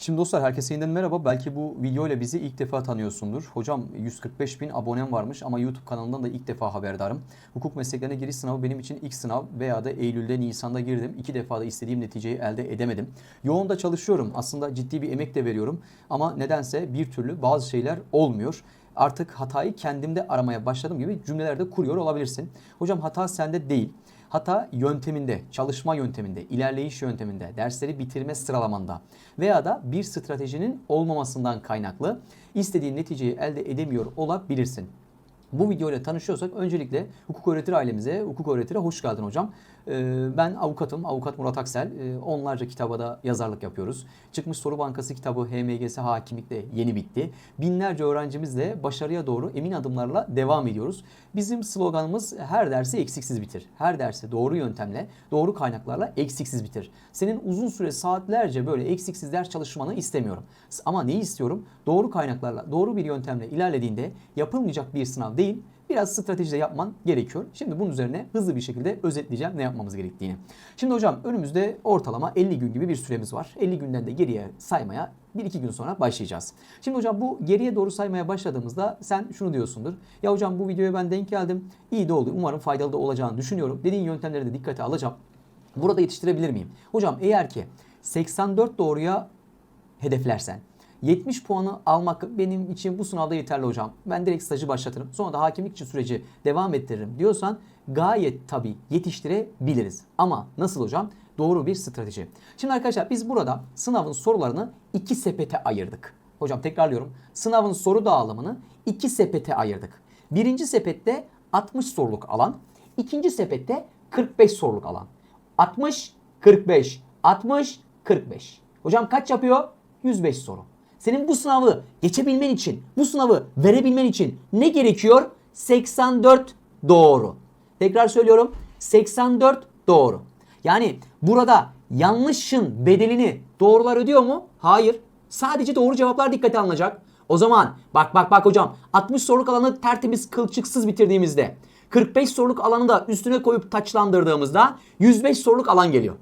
Şimdi dostlar herkese yeniden merhaba. Belki bu video ile bizi ilk defa tanıyorsundur. Hocam 145 bin abonem varmış ama YouTube kanalından da ilk defa haberdarım. Hukuk mesleklerine giriş sınavı benim için ilk sınav veya da Eylül'de Nisan'da girdim. İki defa da istediğim neticeyi elde edemedim. Yoğun da çalışıyorum. Aslında ciddi bir emek de veriyorum. Ama nedense bir türlü bazı şeyler olmuyor artık hatayı kendimde aramaya başladım gibi cümlelerde kuruyor olabilirsin. Hocam hata sende değil. Hata yönteminde, çalışma yönteminde, ilerleyiş yönteminde, dersleri bitirme sıralamanda veya da bir stratejinin olmamasından kaynaklı istediğin neticeyi elde edemiyor olabilirsin. Bu video ile tanışıyorsak öncelikle hukuk öğretir ailemize, hukuk öğretire hoş geldin hocam. Ee, Ben avukatım, avukat Murat Aksel. Ee, Onlarca kitaba da yazarlık yapıyoruz. Çıkmış Soru Bankası kitabı HMGS Hakimlik'te yeni bitti. Binlerce öğrencimizle başarıya doğru emin adımlarla devam ediyoruz. Bizim sloganımız her dersi eksiksiz bitir. Her dersi doğru yöntemle, doğru kaynaklarla eksiksiz bitir. Senin uzun süre saatlerce böyle eksiksiz ders çalışmanı istemiyorum. Ama neyi istiyorum? Doğru kaynaklarla, doğru bir yöntemle ilerlediğinde yapılmayacak bir sınav değil, biraz strateji de yapman gerekiyor. Şimdi bunun üzerine hızlı bir şekilde özetleyeceğim ne yapmamız gerektiğini. Şimdi hocam önümüzde ortalama 50 gün gibi bir süremiz var. 50 günden de geriye saymaya 1-2 gün sonra başlayacağız. Şimdi hocam bu geriye doğru saymaya başladığımızda sen şunu diyorsundur. Ya hocam bu videoya ben denk geldim. İyi de oldu. Umarım faydalı da olacağını düşünüyorum. Dediğin yöntemleri de dikkate alacağım. Burada yetiştirebilir miyim? Hocam eğer ki 84 doğruya hedeflersen 70 puanı almak benim için bu sınavda yeterli hocam. Ben direkt stajı başlatırım. Sonra da hakimlik için süreci devam ettiririm diyorsan gayet tabii yetiştirebiliriz. Ama nasıl hocam? Doğru bir strateji. Şimdi arkadaşlar biz burada sınavın sorularını iki sepete ayırdık. Hocam tekrarlıyorum. Sınavın soru dağılımını iki sepete ayırdık. Birinci sepette 60 soruluk alan. ikinci sepette 45 soruluk alan. 60, 45, 60, 45. Hocam kaç yapıyor? 105 soru. Senin bu sınavı geçebilmen için, bu sınavı verebilmen için ne gerekiyor? 84 doğru. Tekrar söylüyorum. 84 doğru. Yani burada yanlışın bedelini doğrular ödüyor mu? Hayır. Sadece doğru cevaplar dikkate alınacak. O zaman bak bak bak hocam 60 soruluk alanı tertemiz kılçıksız bitirdiğimizde 45 soruluk alanı da üstüne koyup taçlandırdığımızda 105 soruluk alan geliyor.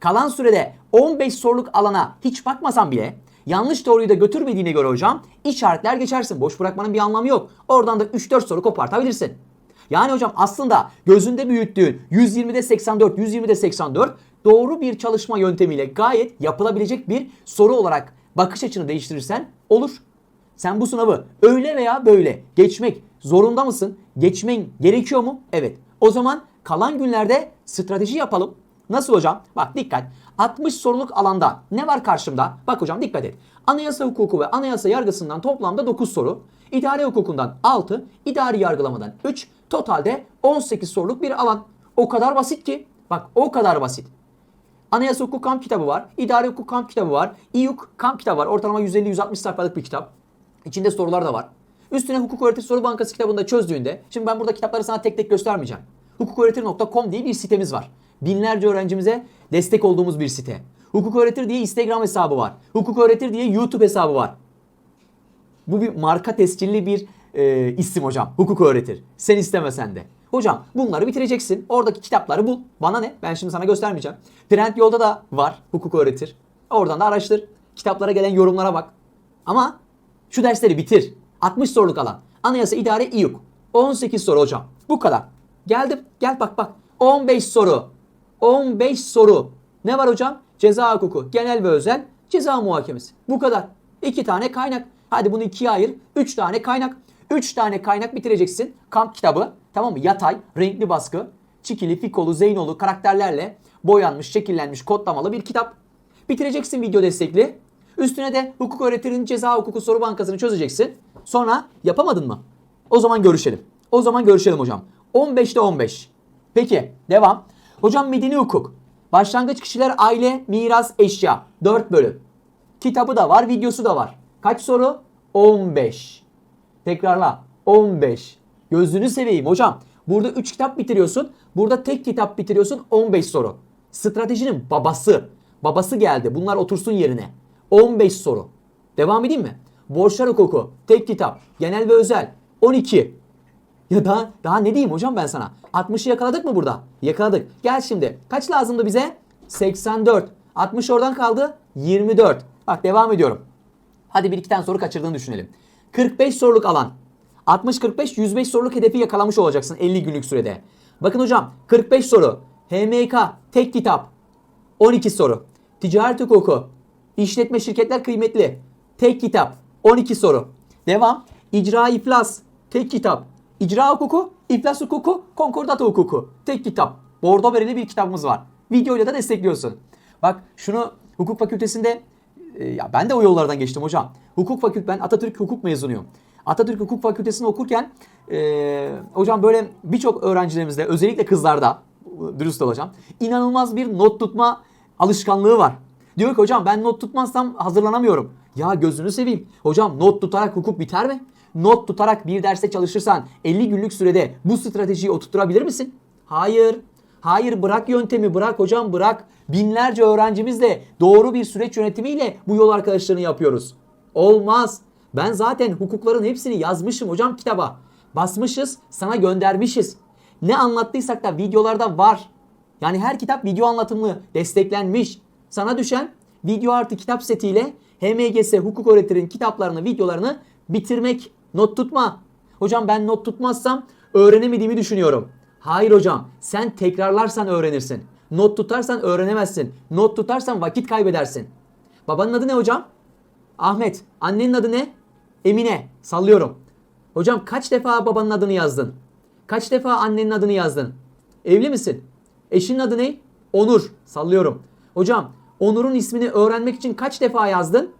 Kalan sürede 15 soruluk alana hiç bakmasan bile yanlış doğruyu da götürmediğine göre hocam işaretler geçersin. Boş bırakmanın bir anlamı yok. Oradan da 3-4 soru kopartabilirsin. Yani hocam aslında gözünde büyüttüğün 120'de 84, 120'de 84 doğru bir çalışma yöntemiyle gayet yapılabilecek bir soru olarak bakış açını değiştirirsen olur. Sen bu sınavı öyle veya böyle geçmek zorunda mısın? Geçmen gerekiyor mu? Evet. O zaman kalan günlerde strateji yapalım. Nasıl hocam? Bak dikkat. 60 soruluk alanda ne var karşımda? Bak hocam dikkat et. Anayasa hukuku ve anayasa yargısından toplamda 9 soru. İdare hukukundan 6, idari yargılamadan 3, totalde 18 soruluk bir alan. O kadar basit ki. Bak o kadar basit. Anayasa hukuk kamp kitabı var. İdari hukuk kamp kitabı var. İYUK kamp kitabı var. Ortalama 150-160 sayfalık bir kitap. İçinde sorular da var. Üstüne hukuk öğretir soru bankası kitabında çözdüğünde, şimdi ben burada kitapları sana tek tek göstermeyeceğim. Hukuköğretir.com diye bir sitemiz var. Binlerce öğrencimize destek olduğumuz bir site. Hukuk öğretir diye Instagram hesabı var. Hukuk öğretir diye YouTube hesabı var. Bu bir marka tescilli bir e, isim hocam. Hukuk öğretir. Sen istemesen de. Hocam bunları bitireceksin. Oradaki kitapları bul. Bana ne? Ben şimdi sana göstermeyeceğim. Trend yolda da var. Hukuk öğretir. Oradan da araştır. Kitaplara gelen yorumlara bak. Ama şu dersleri bitir. 60 soruluk alan. Anayasa idare İYUK. 18 soru hocam. Bu kadar. Geldim. Gel bak bak. 15 soru. 15 soru. Ne var hocam? Ceza hukuku, genel ve özel, ceza muhakemesi. Bu kadar. İki tane kaynak. Hadi bunu ikiye ayır. Üç tane kaynak. Üç tane kaynak bitireceksin. Kamp kitabı. Tamam mı? Yatay, renkli baskı. Çikili, fikolu, zeynolu karakterlerle boyanmış, şekillenmiş, kodlamalı bir kitap. Bitireceksin video destekli. Üstüne de hukuk öğretirinin ceza hukuku soru bankasını çözeceksin. Sonra yapamadın mı? O zaman görüşelim. O zaman görüşelim hocam. 15'te 15. Peki devam. Hocam medeni hukuk. Başlangıç kişiler aile, miras, eşya. 4 bölüm. Kitabı da var, videosu da var. Kaç soru? 15. Tekrarla. 15. Gözünü seveyim hocam. Burada 3 kitap bitiriyorsun. Burada tek kitap bitiriyorsun. 15 soru. Stratejinin babası. Babası geldi. Bunlar otursun yerine. 15 soru. Devam edeyim mi? Borçlar hukuku. Tek kitap. Genel ve özel. 12. Ya daha, daha ne diyeyim hocam ben sana? 60'ı yakaladık mı burada? Yakaladık. Gel şimdi. Kaç lazımdı bize? 84. 60 oradan kaldı. 24. Bak devam ediyorum. Hadi bir iki tane soru kaçırdığını düşünelim. 45 soruluk alan. 60-45 105 soruluk hedefi yakalamış olacaksın 50 günlük sürede. Bakın hocam 45 soru. HMK tek kitap 12 soru. Ticaret hukuku. İşletme şirketler kıymetli. Tek kitap 12 soru. Devam. İcra iflas. Tek kitap. İcra hukuku, iflas hukuku, konkordat hukuku. Tek kitap. Bordo verili bir kitabımız var. Videoyla da destekliyorsun. Bak şunu hukuk fakültesinde e, ya ben de o yollardan geçtim hocam. Hukuk fakülte ben Atatürk hukuk mezunuyum. Atatürk Hukuk Fakültesini okurken e, hocam böyle birçok öğrencilerimizde özellikle kızlarda dürüst olacağım. inanılmaz bir not tutma alışkanlığı var. Diyor ki hocam ben not tutmazsam hazırlanamıyorum. Ya gözünü seveyim. Hocam not tutarak hukuk biter mi? Not tutarak bir derste çalışırsan 50 günlük sürede bu stratejiyi oturtturabilir misin? Hayır. Hayır bırak yöntemi bırak hocam bırak. Binlerce öğrencimizle doğru bir süreç yönetimiyle bu yol arkadaşlarını yapıyoruz. Olmaz. Ben zaten hukukların hepsini yazmışım hocam kitaba. Basmışız, sana göndermişiz. Ne anlattıysak da videolarda var. Yani her kitap video anlatımlı, desteklenmiş. Sana düşen video artı kitap setiyle HMGS hukuk öğretirin kitaplarını, videolarını bitirmek. Not tutma. Hocam ben not tutmazsam öğrenemediğimi düşünüyorum. Hayır hocam, sen tekrarlarsan öğrenirsin. Not tutarsan öğrenemezsin. Not tutarsan vakit kaybedersin. Babanın adı ne hocam? Ahmet. Annenin adı ne? Emine. Sallıyorum. Hocam kaç defa babanın adını yazdın? Kaç defa annenin adını yazdın? Evli misin? Eşinin adı ne? Onur. Sallıyorum. Hocam Onur'un ismini öğrenmek için kaç defa yazdın?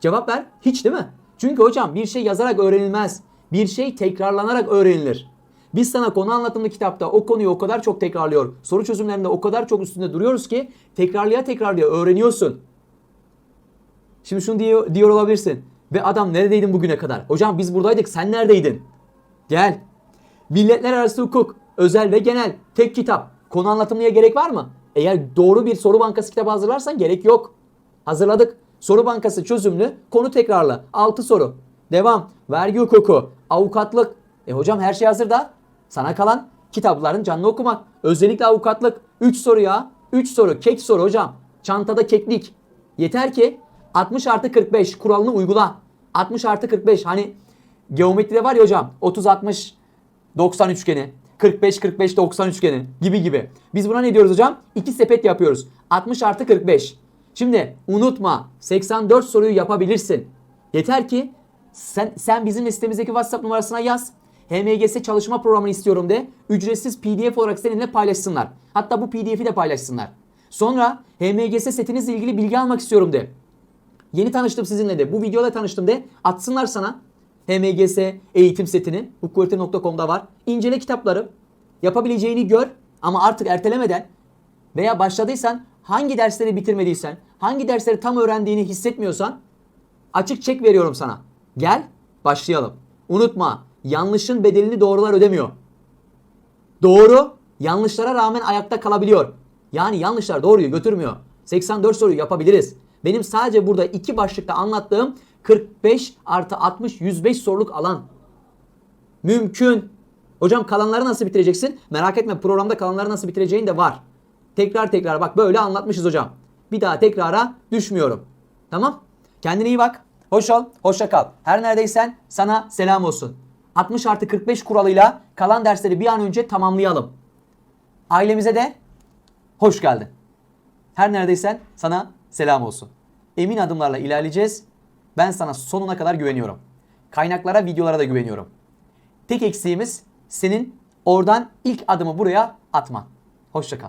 Cevap ver. Hiç değil mi? Çünkü hocam bir şey yazarak öğrenilmez. Bir şey tekrarlanarak öğrenilir. Biz sana konu anlatımlı kitapta o konuyu o kadar çok tekrarlıyor. Soru çözümlerinde o kadar çok üstünde duruyoruz ki tekrarlaya tekrarlaya öğreniyorsun. Şimdi şunu diyor, diyor olabilirsin. Ve adam neredeydin bugüne kadar? Hocam biz buradaydık sen neredeydin? Gel. Milletler arası hukuk, özel ve genel, tek kitap. Konu anlatımlıya gerek var mı? Eğer doğru bir soru bankası kitabı hazırlarsan gerek yok. Hazırladık. Soru bankası çözümlü, konu tekrarlı. 6 soru. Devam. Vergi hukuku, avukatlık. E hocam her şey hazır da. Sana kalan kitapların canlı okumak. Özellikle avukatlık. 3 soru ya. 3 soru. Kek soru hocam. Çantada keklik. Yeter ki 60 artı 45 kuralını uygula. 60 artı 45 hani geometride var ya hocam 30 60 90 üçgeni. 45 45 90 üçgeni gibi gibi. Biz buna ne diyoruz hocam? İki sepet yapıyoruz. 60 artı 45. Şimdi unutma 84 soruyu yapabilirsin. Yeter ki sen, sen bizim sitemizdeki WhatsApp numarasına yaz. HMGS çalışma programını istiyorum de. Ücretsiz PDF olarak seninle paylaşsınlar. Hatta bu PDF'i de paylaşsınlar. Sonra HMGS setinizle ilgili bilgi almak istiyorum de. Yeni tanıştım sizinle de. Bu videoda tanıştım de. Atsınlar sana. HMGS eğitim setini. Hukuköğretim.com'da var. İncele kitapları. Yapabileceğini gör. Ama artık ertelemeden veya başladıysan hangi dersleri bitirmediysen, hangi dersleri tam öğrendiğini hissetmiyorsan açık çek veriyorum sana. Gel başlayalım. Unutma yanlışın bedelini doğrular ödemiyor. Doğru yanlışlara rağmen ayakta kalabiliyor. Yani yanlışlar doğruyu götürmüyor. 84 soruyu yapabiliriz. Benim sadece burada iki başlıkta anlattığım 45 artı 60 105 soruluk alan. Mümkün. Hocam kalanları nasıl bitireceksin? Merak etme programda kalanları nasıl bitireceğin de var. Tekrar tekrar bak böyle anlatmışız hocam. Bir daha tekrara düşmüyorum. Tamam? Kendine iyi bak. Hoş ol, hoşça kal. Her neredeysen sana selam olsun. 60 artı 45 kuralıyla kalan dersleri bir an önce tamamlayalım. Ailemize de hoş geldin. Her neredeysen sana selam olsun. Emin adımlarla ilerleyeceğiz. Ben sana sonuna kadar güveniyorum. Kaynaklara, videolara da güveniyorum. Tek eksiğimiz senin oradan ilk adımı buraya atman. Hoşça kal.